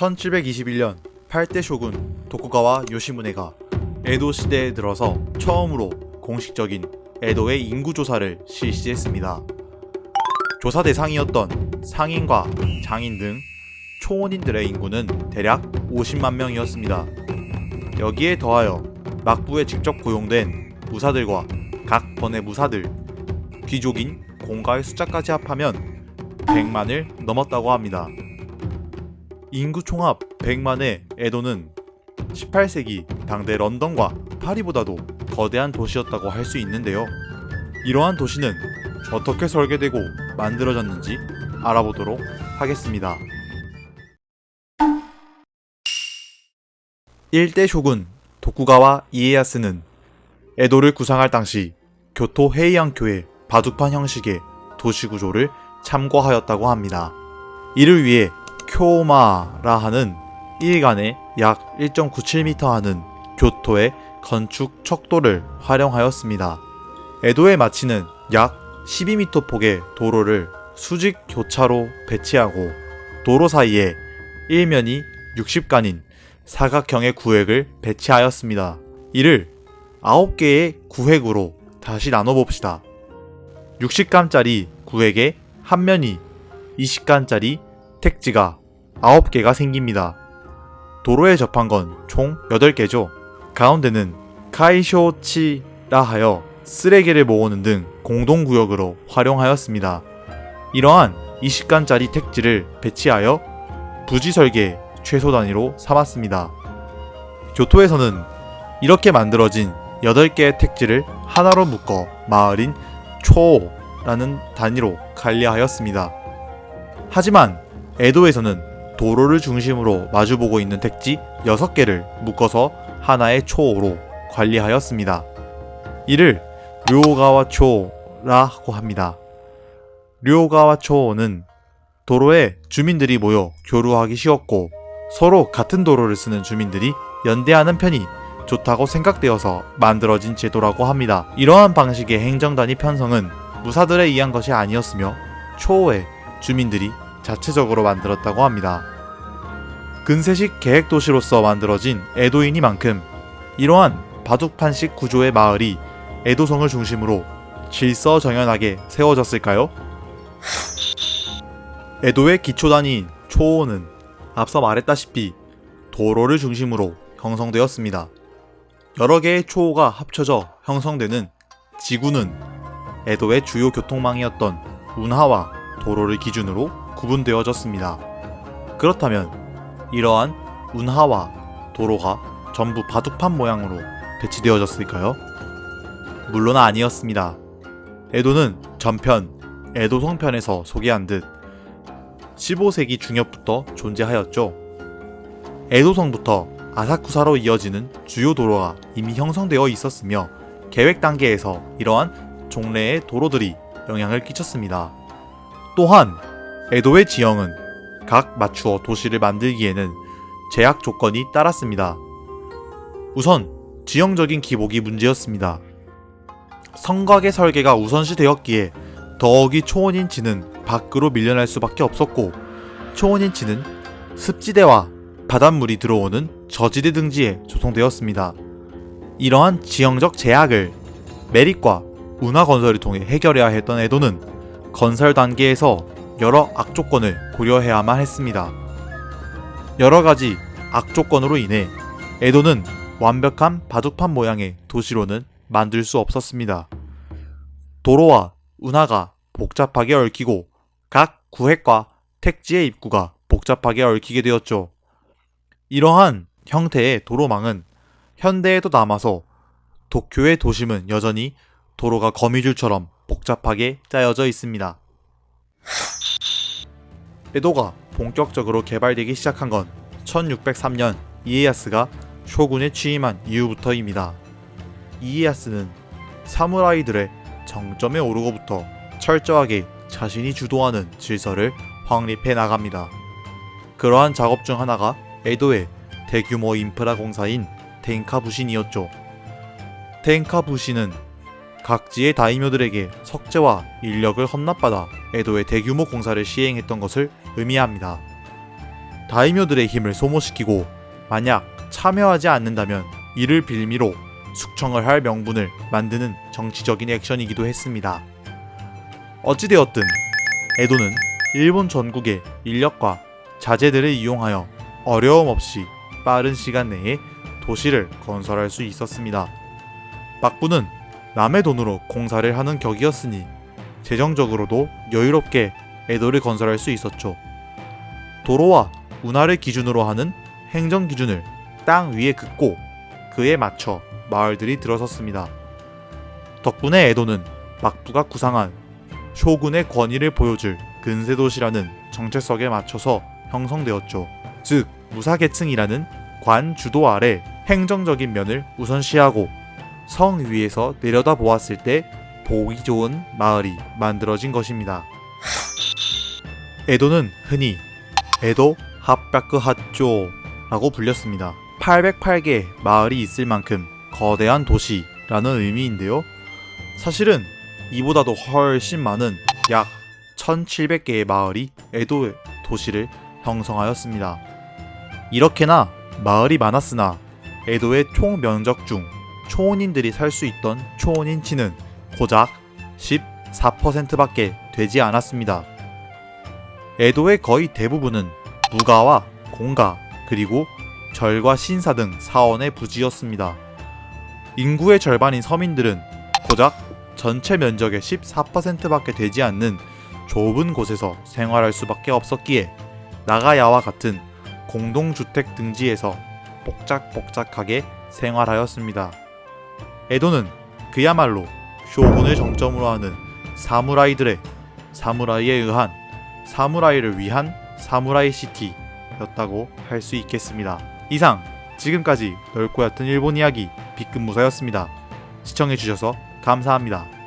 1721년 8대 쇼군 도쿠가와 요시무네가 에도 시대에 들어서 처음으로 공식적인 에도의 인구 조사를 실시했습니다. 조사 대상이었던 상인과 장인 등 초원인들의 인구는 대략 50만 명이었습니다. 여기에 더하여 막부에 직접 고용된 무사들과 각 번의 무사들, 귀족인 공가의 숫자까지 합하면 100만을 넘었다고 합니다. 인구 총합 100만의 에도는 18세기 당대 런던과 파리보다도 거대한 도시였다고 할 수 있는데요. 이러한 도시는 어떻게 설계되고 만들어졌는지 알아보도록 하겠습니다. 1대 쇼군 도쿠가와 이에야스는 에도를 구상할 당시 교토 헤이안교의 바둑판 형식의 도시 구조를 참고하였다고 합니다. 이를 위해 쿄마라 하는 일간에 약 1.97m 하는 교토의 건축 척도를 활용하였습니다. 에도의 마치는 약 12m 폭의 도로를 수직 교차로 배치하고 도로 사이에 일면이 60간인 사각형의 구획을 배치하였습니다. 이를 9개의 구획으로 다시 나눠봅시다. 60간짜리 구획에 한 면이 20간짜리 택지가 9개가 생깁니다. 도로에 접한 건 총 8개죠. 가운데는 카이쇼치라 하여 쓰레기를 모으는 등 공동구역으로 활용하였습니다. 이러한 20간짜리 택지를 배치하여 부지 설계 최소 단위로 삼았습니다. 교토에서는 이렇게 만들어진 8개의 택지를 하나로 묶어 마을인 초라는 단위로 관리하였습니다. 하지만 에도에서는 도로를 중심으로 마주보고 있는 택지 6개를 묶어서 하나의 초로 관리하였습니다. 이를 료가와초라고 합니다. 료가와초는 도로에 주민들이 모여 교류하기 쉬웠고 서로 같은 도로를 쓰는 주민들이 연대하는 편이 좋다고 생각되어서 만들어진 제도라고 합니다. 이러한 방식의 행정단위 편성은 무사들에 의한 것이 아니었으며 초호의 주민들이 자체적으로 만들었다고 합니다. 근세식 계획 도시로서 만들어진 에도이니만큼 이러한 바둑판식 구조의 마을이 에도성을 중심으로 질서정연하게 세워졌을까요? 에도의 기초단위인 초호는 앞서 말했다시피 도로를 중심으로 형성되었습니다. 여러 개의 초호가 합쳐져 형성되는 지구는 에도의 주요 교통망이었던 운하와 도로를 기준으로 구분되어졌습니다. 그렇다면 이러한 운하와 도로가 전부 바둑판 모양으로 배치되어졌을까요? 물론 아니었습니다. 에도는 전편 에도 성편에서 소개한 듯 15세기 중엽부터 존재하였죠. 에도성부터 아사쿠사로 이어지는 주요 도로가 이미 형성되어 있었으며 계획 단계에서 이러한 종래의 도로들이 영향을 끼쳤습니다. 또한 에도의 지형은 각 맞추어 도시를 만들기에는 제약 조건이 따랐습니다. 우선 지형적인 기복이 문제였습니다. 성곽의 설계가 우선시 되었기에 더욱이 초원인치는 밖으로 밀려날 수밖에 없었고 초원인치는 습지대와 바닷물이 들어오는 저지대 등지에 조성되었습니다. 이러한 지형적 제약을 메릭과 운하 건설을 통해 해결해야 했던 에도는 건설 단계에서 여러 악조건을 고려해야만 했습니다. 여러 가지 악조건으로 인해 에도는 완벽한 바둑판 모양의 도시로는 만들 수 없었습니다. 도로와 운하가 복잡하게 얽히고 각 구획과 택지의 입구가 복잡하게 얽히게 되었죠. 이러한 형태의 도로망은 현대에도 남아서 도쿄의 도심은 여전히 도로가 거미줄처럼 복잡하게 짜여져 있습니다. 에도가 본격적으로 개발되기 시작한 건 1603년 이에야스가 쇼군에 취임한 이후부터입니다. 이에야스는 사무라이들의 정점에 오르고부터 철저하게 자신이 주도하는 질서를 확립해 나갑니다. 그러한 작업 중 하나가 에도의 대규모 인프라 공사인 텐카 부신이었죠. 텐카 부신은 각지의 다이묘들에게 석재와 인력을 헌납받아 에도의 대규모 공사를 시행했던 것을 의미합니다. 다이묘들의 힘을 소모시키고 만약 참여하지 않는다면 이를 빌미로 숙청을 할 명분을 만드는 정치적인 액션이기도 했습니다. 어찌되었든 에도는 일본 전국의 인력과 자재들을 이용하여 어려움 없이 빠른 시간 내에 도시를 건설할 수 있었습니다. 막부는 남의 돈으로 공사를 하는 격이었으니 재정적으로도 여유롭게 에도를 건설할 수 있었죠. 도로와 운하를 기준으로 하는 행정 기준을 땅 위에 긋고 그에 맞춰 마을들이 들어섰습니다. 덕분에 에도는 막부가 구상한 쇼군의 권위를 보여줄 근세도시라는 정체성에 맞춰서 형성되었죠. 즉 무사계층이라는 관 주도 아래 행정적인 면을 우선시하고 성 위에서 내려다 보았을 때 보기 좋은 마을이 만들어진 것입니다. 에도는 흔히 에도 합백크 핫조라고 불렸습니다. 808개 마을이 있을 만큼 거대한 도시라는 의미인데요. 사실은 이보다도 훨씬 많은 약 1700개의 마을이 에도의 도시를 형성하였습니다. 이렇게나 마을이 많았으나 에도의 총 면적 중 초원인들이 살 수 있던 초원인치는 고작 14%밖에 되지 않았습니다. 에도의 거의 대부분은 무가와 공가 그리고 절과 신사 등 사원의 부지였습니다. 인구의 절반인 서민들은 고작 전체 면적의 14%밖에 되지 않는 좁은 곳에서 생활할 수밖에 없었기에 나가야와 같은 공동주택 등지에서 복작복작하게 생활하였습니다. 에도는 그야말로 쇼군을 정점으로 하는 사무라이들의 사무라이에 의한 사무라이를 위한 사무라이 시티였다고 할 수 있겠습니다. 이상 지금까지 넓고 얕은 일본 이야기 B급 무사였습니다. 시청해주셔서 감사합니다.